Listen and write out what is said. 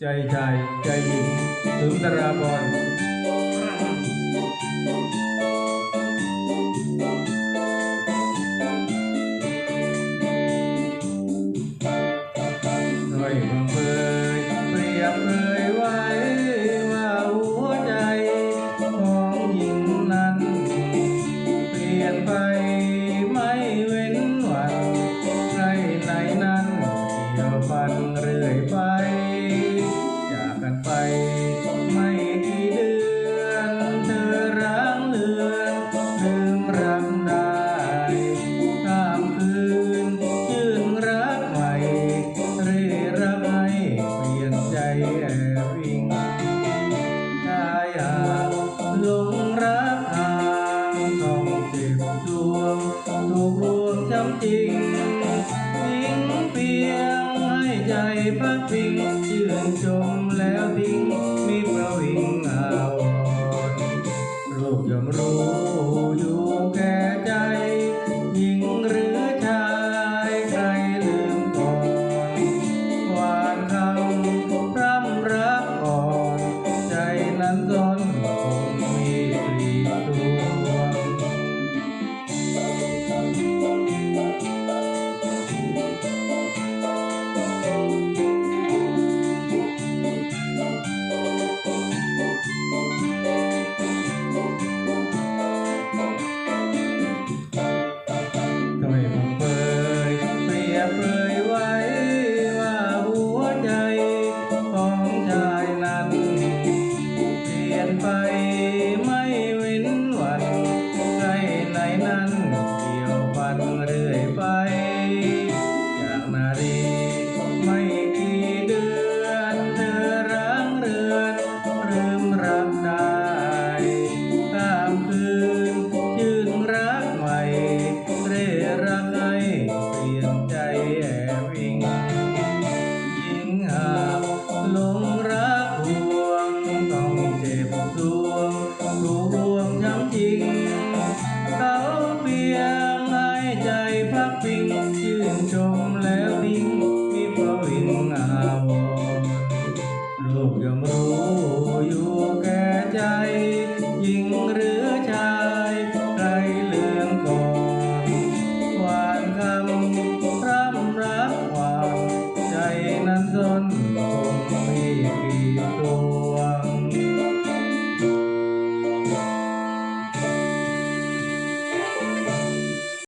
ใจใจใจหญิงสุนทราพรหน่อย caring ายาหลงรักทางต้องเจ็บดวงถูกรวมจำจริงทิ้งเพียงให้ใจพัดพิงเชื่อชมแล้วทิ้ง อยู่แก่ใจยิ่ง